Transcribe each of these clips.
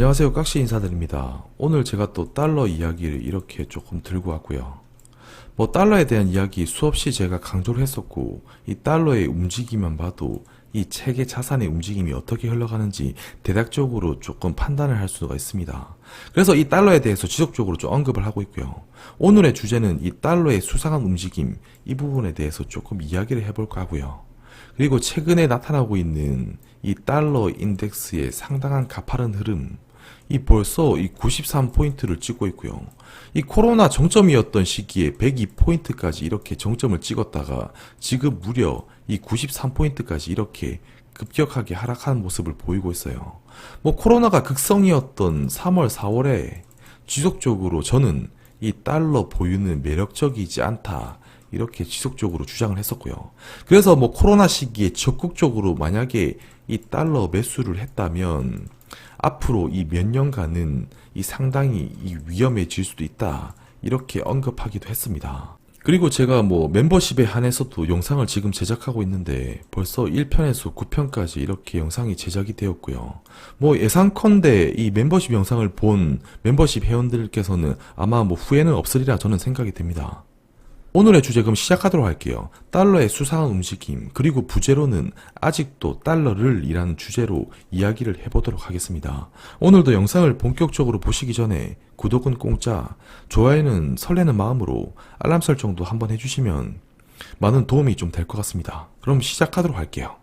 안녕하세요. 깍시 인사드립니다. 오늘 제가 또 달러 이야기를 이렇게 조금 들고 왔고요. 뭐 달러에 대한 이야기 수없이 제가 강조를 했었고 이 달러의 움직임만 봐도 이 체계 자산의 움직임이 어떻게 흘러가는지 대략적으로 조금 판단을 할 수가 있습니다. 그래서 이 달러에 대해서 지속적으로 좀 언급을 하고 있고요. 오늘의 주제는 이 달러의 수상한 움직임 이 부분에 대해서 조금 이야기를 해볼까 하고요. 그리고 최근에 나타나고 있는 이 달러 인덱스의 상당한 가파른 흐름, 이 벌써 이 93포인트를 찍고 있고요. 이 코로나 정점이었던 시기에 102포인트까지 이렇게 정점을 찍었다가 지금 무려 이 93포인트까지 이렇게 급격하게 하락하는 모습을 보이고 있어요. 뭐 코로나가 극성이었던 3월, 4월에 지속적으로 저는 이 달러 보유는 매력적이지 않다. 이렇게 지속적으로 주장을 했었고요. 그래서 뭐 코로나 시기에 적극적으로 만약에 이 달러 매수를 했다면 앞으로 이 몇 년간은 이 상당히 이 위험해질 수도 있다. 이렇게 언급하기도 했습니다. 그리고 제가 뭐 멤버십에 한해서도 영상을 지금 제작하고 있는데 벌써 1편에서 9편까지 이렇게 영상이 제작이 되었고요. 뭐 예상컨대 이 멤버십 영상을 본 멤버십 회원들께서는 아마 뭐 후회는 없으리라 저는 생각이 됩니다. 오늘의 주제 그럼 시작하도록 할게요. 달러의 수상한 움직임, 그리고 부제로는 아직도 달러를 이라는 주제로 이야기를 해보도록 하겠습니다. 오늘도 영상을 본격적으로 보시기 전에 구독은 공짜, 좋아요는 설레는 마음으로 알람 설정도 한번 해주시면 많은 도움이 좀 될 것 같습니다. 그럼 시작하도록 할게요.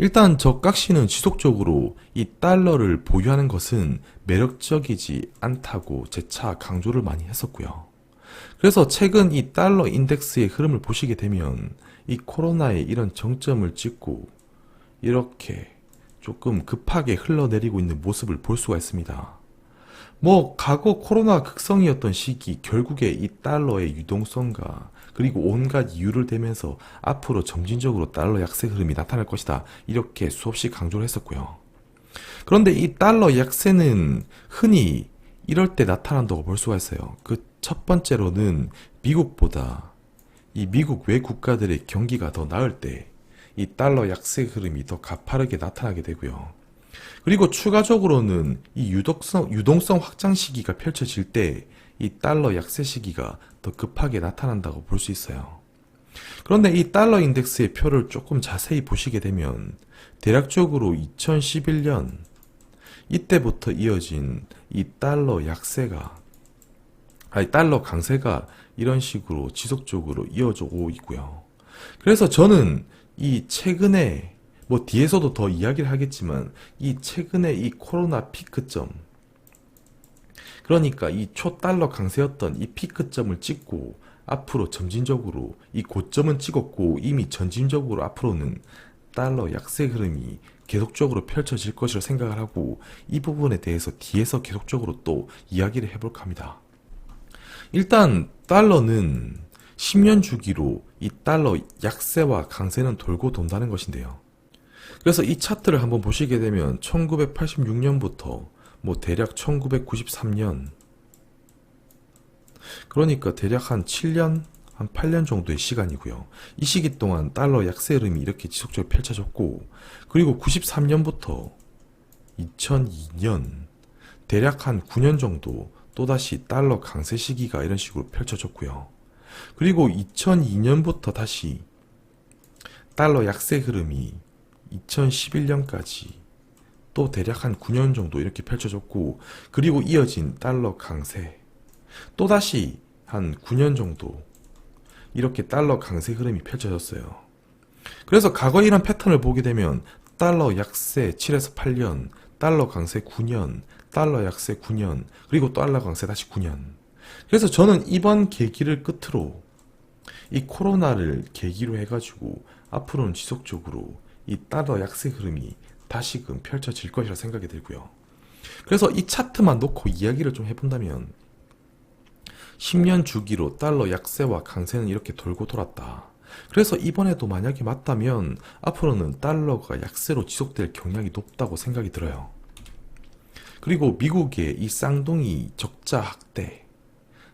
일단 저 깍씨는 지속적으로 이 달러를 보유하는 것은 매력적이지 않다고 재차 강조를 많이 했었고요. 그래서 최근 이 달러 인덱스의 흐름을 보시게 되면 이 코로나의 이런 정점을 찍고 이렇게 조금 급하게 흘러내리고 있는 모습을 볼 수가 있습니다. 뭐 과거 코로나 극성이었던 시기 결국에 이 달러의 유동성과 그리고 온갖 이유를 대면서 앞으로 점진적으로 달러 약세 흐름이 나타날 것이다. 이렇게 수없이 강조를 했었고요. 그런데 이 달러 약세는 흔히 이럴 때 나타난다고 볼 수가 있어요. 그 첫 번째로는 미국보다 이 미국 외 국가들의 경기가 더 나을 때 이 달러 약세 흐름이 더 가파르게 나타나게 되고요. 그리고 추가적으로는 이 유동성, 유동성 확장 시기가 펼쳐질 때 이 달러 약세 시기가 더 급하게 나타난다고 볼 수 있어요. 그런데 이 달러 인덱스의 표를 조금 자세히 보시게 되면 대략적으로 2011년 이때부터 이어진 이 달러 약세가 아니 달러 강세가 이런 식으로 지속적으로 이어져 오고 있고요. 그래서 저는 이 최근에 뭐 뒤에서도 더 이야기를 하겠지만 이 최근에 이 코로나 피크점 그러니까 이 초달러 강세였던 이 피크점을 찍고 앞으로 점진적으로 이 고점은 찍었고 이미 점진적으로 앞으로는 달러 약세 흐름이 계속적으로 펼쳐질 것이라 생각을 하고 이 부분에 대해서 뒤에서 계속적으로 또 이야기를 해볼까 합니다. 일단 달러는 10년 주기로 이 달러 약세와 강세는 돌고 돈다는 것인데요. 그래서 이 차트를 한번 보시게 되면 1986년부터 뭐 대략 1993년 그러니까 대략 한 7년 한 8년 정도의 시간이고요. 이 시기 동안 달러 약세 흐름이 이렇게 지속적으로 펼쳐졌고 그리고 93년부터 2002년 대략 한 9년 정도 또다시 달러 강세 시기가 이런 식으로 펼쳐졌고요. 그리고 2002년부터 다시 달러 약세 흐름이 2011년까지 또 대략 한 9년 정도 이렇게 펼쳐졌고 그리고 이어진 달러 강세 또다시 한 9년 정도 이렇게 달러 강세 흐름이 펼쳐졌어요. 그래서 과거 이런 패턴을 보게 되면 달러 약세 7에서 8년, 달러 강세 9년, 달러 약세 9년, 그리고 달러 강세 다시 9년. 그래서 저는 이번 계기를 끝으로 이 코로나를 계기로 해가지고 앞으로는 지속적으로 이 달러 약세 흐름이 다시금 펼쳐질 것이라 생각이 들고요. 그래서 이 차트만 놓고 이야기를 좀 해본다면 10년 주기로 달러 약세와 강세는 이렇게 돌고 돌았다. 그래서 이번에도 만약에 맞다면 앞으로는 달러가 약세로 지속될 경향이 높다고 생각이 들어요. 그리고 미국의 이 쌍둥이 적자 확대.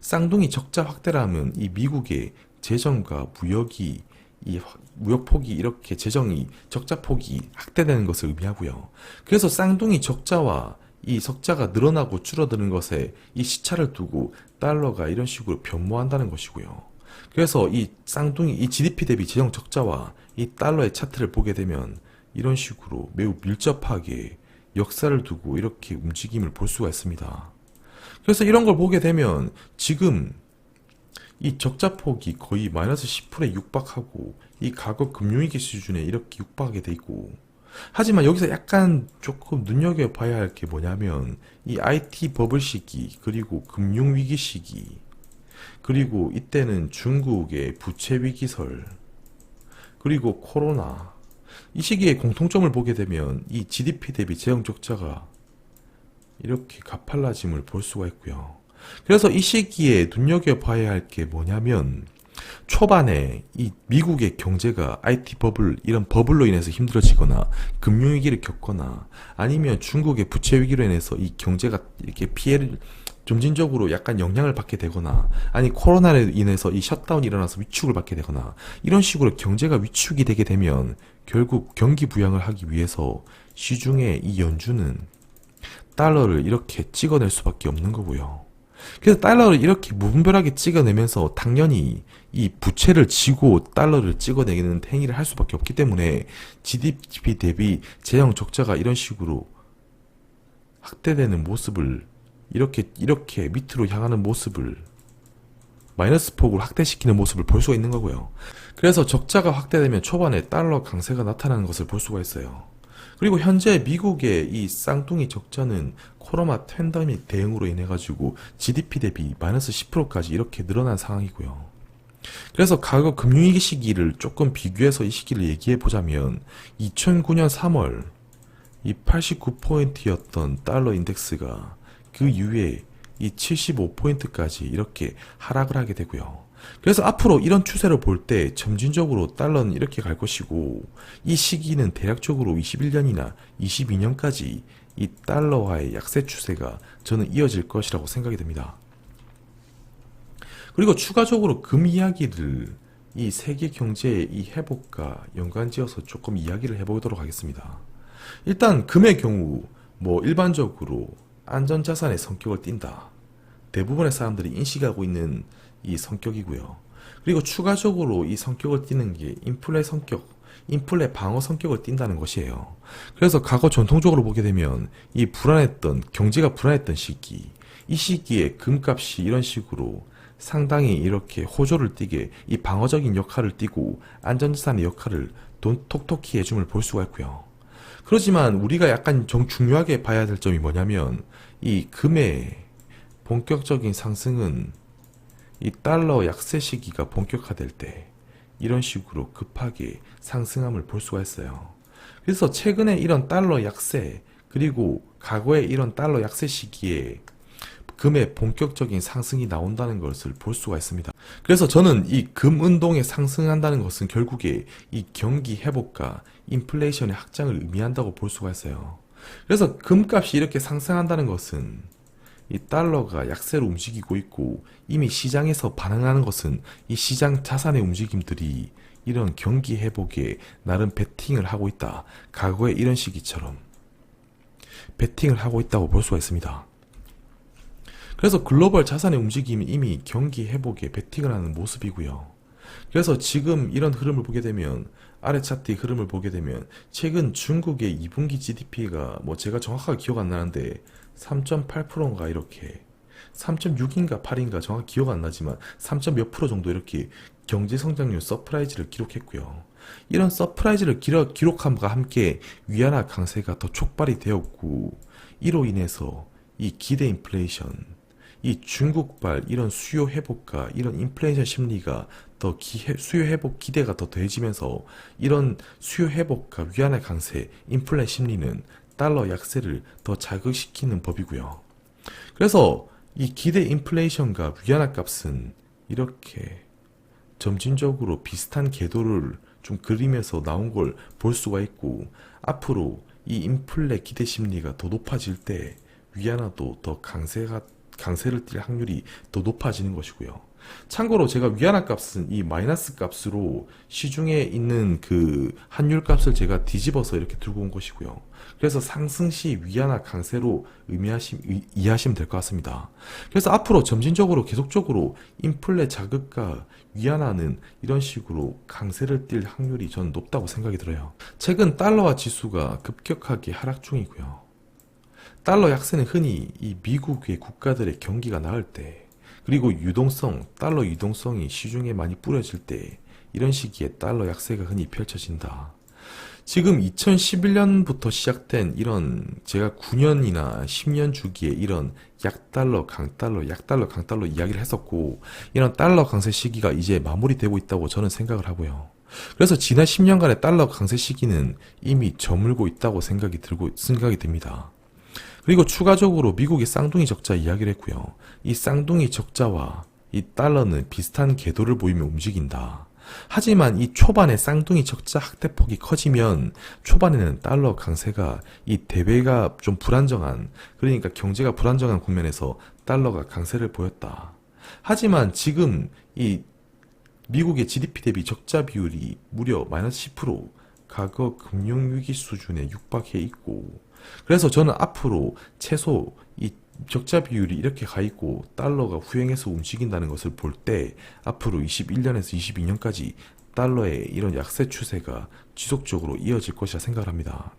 쌍둥이 적자 확대라면 이 미국의 재정과 무역이 이 무역 폭이 이렇게 재정이 적자 폭이 확대되는 것을 의미하고요. 그래서 쌍둥이 적자와 이 적자가 늘어나고 줄어드는 것에 이 시차를 두고 달러가 이런 식으로 변모한다는 것이고요. 그래서 이 쌍둥이 이 GDP 대비 재정 적자와 이 달러의 차트를 보게 되면 이런 식으로 매우 밀접하게 역사를 두고 이렇게 움직임을 볼 수가 있습니다. 그래서 이런 걸 보게 되면 지금 이 적자폭이 거의 마이너스 10%에 육박하고 이 과거 금융위기 수준에 이렇게 육박하게 돼 있고 하지만 여기서 약간 조금 눈여겨봐야 할 게 뭐냐면 이 IT 버블 시기 그리고 금융위기 시기 그리고 이때는 중국의 부채 위기설 그리고 코로나 이 시기에 공통점을 보게 되면 이 GDP 대비 재정 적자가 이렇게 가팔라짐을 볼 수가 있고요. 그래서 이 시기에 눈여겨봐야 할 게 뭐냐면 초반에 이 미국의 경제가 IT 버블 이런 버블로 인해서 힘들어지거나 금융 위기를 겪거나 아니면 중국의 부채 위기로 인해서 이 경제가 이렇게 피해를 점진적으로 약간 영향을 받게 되거나 아니 코로나로 인해서 이 셧다운이 일어나서 위축을 받게 되거나 이런 식으로 경제가 위축이 되게 되면 결국 경기 부양을 하기 위해서 시중에 이 연준은 달러를 이렇게 찍어낼 수밖에 없는 거고요. 그래서 달러를 이렇게 무분별하게 찍어내면서 당연히 이 부채를 지고 달러를 찍어내는 행위를 할 수밖에 없기 때문에 GDP 대비 재정 적자가 이런 식으로 확대되는 모습을 이렇게 이렇게 밑으로 향하는 모습을 마이너스 폭으로 확대시키는 모습을 볼 수가 있는 거고요. 그래서 적자가 확대되면 초반에 달러 강세가 나타나는 것을 볼 수가 있어요. 그리고 현재 미국의 이 쌍둥이 적자는 코로나 팬데믹 대응으로 인해 가지고 GDP 대비 마이너스 10%까지 이렇게 늘어난 상황이고요. 그래서 과거 금융위기 시기를 조금 비교해서 이 시기를 얘기해 보자면 2009년 3월 이 89포인트였던 달러 인덱스가 그 이후에 이 75포인트까지 이렇게 하락을 하게 되고요. 그래서 앞으로 이런 추세를 볼 때 점진적으로 달러는 이렇게 갈 것이고 이 시기는 대략적으로 21년이나 22년까지 이 달러와의 약세 추세가 저는 이어질 것이라고 생각이 됩니다. 그리고 추가적으로 금 이야기를 이 세계 경제의 이 회복과 연관지어서 조금 이야기를 해보도록 하겠습니다. 일단 금의 경우 뭐 일반적으로 안전자산의 성격을 띈다. 대부분의 사람들이 인식하고 있는 이 성격이고요. 그리고 추가적으로 이 성격을 띠는 게 인플레 성격, 인플레 방어 성격을 띈다는 것이에요. 그래서 과거 전통적으로 보게 되면 이 불안했던, 경제가 불안했던 시기, 이 시기에 금값이 이런 식으로 상당히 이렇게 호조를 띠게 이 방어적인 역할을 띠고 안전자산의 역할을 돈 톡톡히 해줌을 볼 수가 있고요. 그렇지만 우리가 약간 정 중요하게 봐야 될 점이 뭐냐면 이 금의 본격적인 상승은 이 달러 약세 시기가 본격화될 때 이런 식으로 급하게 상승함을 볼 수가 있어요. 그래서 최근에 이런 달러 약세 그리고 과거에 이런 달러 약세 시기에 금의 본격적인 상승이 나온다는 것을 볼 수가 있습니다. 그래서 저는 이 금 운동에 상승한다는 것은 결국에 이 경기 회복과 인플레이션의 확장을 의미한다고 볼 수가 있어요. 그래서 금값이 이렇게 상승한다는 것은 이 달러가 약세로 움직이고 있고 이미 시장에서 반응하는 것은 이 시장 자산의 움직임들이 이런 경기 회복에 나름 베팅을 하고 있다. 과거에 이런 시기처럼 베팅을 하고 있다고 볼 수가 있습니다. 그래서 글로벌 자산의 움직임이 이미 경기 회복에 베팅을 하는 모습이고요. 그래서 지금 이런 흐름을 보게 되면 아래 차트의 흐름을 보게 되면 최근 중국의 2분기 GDP가 뭐 제가 정확하게 기억 안 나는데 3.8%인가 이렇게 3.6인가 8인가 정확히 기억 안 나지만 3. 몇 프로 정도 이렇게 경제 성장률 서프라이즈를 기록했고요. 이런 서프라이즈를 기록, 기록함과 함께 위안화 강세가 더 촉발이 되었고 이로 인해서 이 기대 인플레이션 이 중국발 이런 수요 회복과 이런 인플레이션 심리가 더 기, 수요 회복 기대가 더 더해지면서 이런 수요 회복과 위안화 강세, 인플레 심리는 달러 약세를 더 자극시키는 법이고요. 그래서 이 기대 인플레이션과 위안화 값은 이렇게 점진적으로 비슷한 궤도를 좀 그리면서 나온 걸 볼 수가 있고 앞으로 이 인플레 기대 심리가 더 높아질 때 위안화도 더 강세가 강세를 띨 확률이 더 높아지는 것이고요. 참고로 제가 위안화 값은 이 마이너스 값으로 시중에 있는 그 환율 값을 제가 뒤집어서 이렇게 들고 온 것이고요. 그래서 상승 시 위안화 강세로 의미하심, 의- 이해하시면 될 것 같습니다. 그래서 앞으로 점진적으로 계속적으로 인플레 자극과 위안화는 이런 식으로 강세를 띌 확률이 저는 높다고 생각이 들어요. 최근 달러화 지수가 급격하게 하락 중이고요. 달러 약세는 흔히 이 미국의 국가들의 경기가 나을 때, 그리고 유동성, 달러 유동성이 시중에 많이 뿌려질 때, 이런 시기에 달러 약세가 흔히 펼쳐진다. 지금 2011년부터 시작된 이런 제가 9년이나 10년 주기에 이런 약달러, 강달러, 약달러, 강달러 이야기를 했었고, 이런 달러 강세 시기가 이제 마무리되고 있다고 저는 생각을 하고요. 그래서 지난 10년간의 달러 강세 시기는 이미 저물고 있다고 생각이 들고, 생각이 듭니다. 그리고 추가적으로 미국의 쌍둥이 적자 이야기를 했고요. 이 쌍둥이 적자와 이 달러는 비슷한 궤도를 보이며 움직인다. 하지만 이 초반에 쌍둥이 적자 확대폭이 커지면 초반에는 달러 강세가 이 대외가 좀 불안정한 그러니까 경제가 불안정한 국면에서 달러가 강세를 보였다. 하지만 지금 이 미국의 GDP 대비 적자 비율이 무려 마이너스 10% 과거 금융위기 수준에 육박해 있고 그래서 저는 앞으로 최소 이 적자 비율이 이렇게 가 있고 달러가 후행해서 움직인다는 것을 볼 때 앞으로 21년에서 22년까지 달러의 이런 약세 추세가 지속적으로 이어질 것이라 생각을 합니다.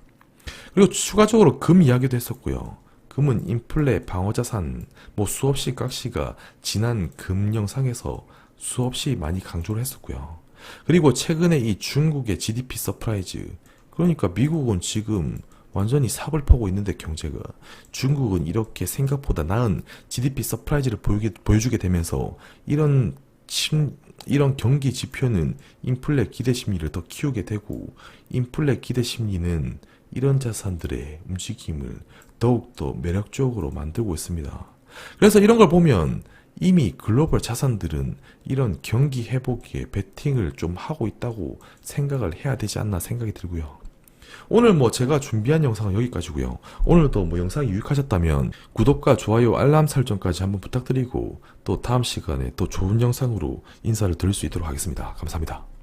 그리고 추가적으로 금 이야기도 했었고요. 금은 인플레 방어자산 뭐 수없이 깍시가 지난 금 영상에서 수없이 많이 강조를 했었고요. 그리고 최근에 이 중국의 GDP 서프라이즈 그러니까 미국은 지금 완전히 삽을 퍼고 있는데 경제가 중국은 이렇게 생각보다 나은 GDP 서프라이즈를 보이게, 보여주게 되면서 이런 침, 이런 경기 지표는 인플레 기대 심리를 더 키우게 되고 인플레 기대 심리는 이런 자산들의 움직임을 더욱더 매력적으로 만들고 있습니다. 그래서 이런 걸 보면 이미 글로벌 자산들은 이런 경기 회복에 베팅을 좀 하고 있다고 생각을 해야 되지 않나 생각이 들고요. 오늘 뭐 제가 준비한 영상은 여기까지고요. 오늘도 뭐 영상이 유익하셨다면 구독과 좋아요, 알람 설정까지 한번 부탁드리고 또 다음 시간에 또 좋은 영상으로 인사를 드릴 수 있도록 하겠습니다. 감사합니다.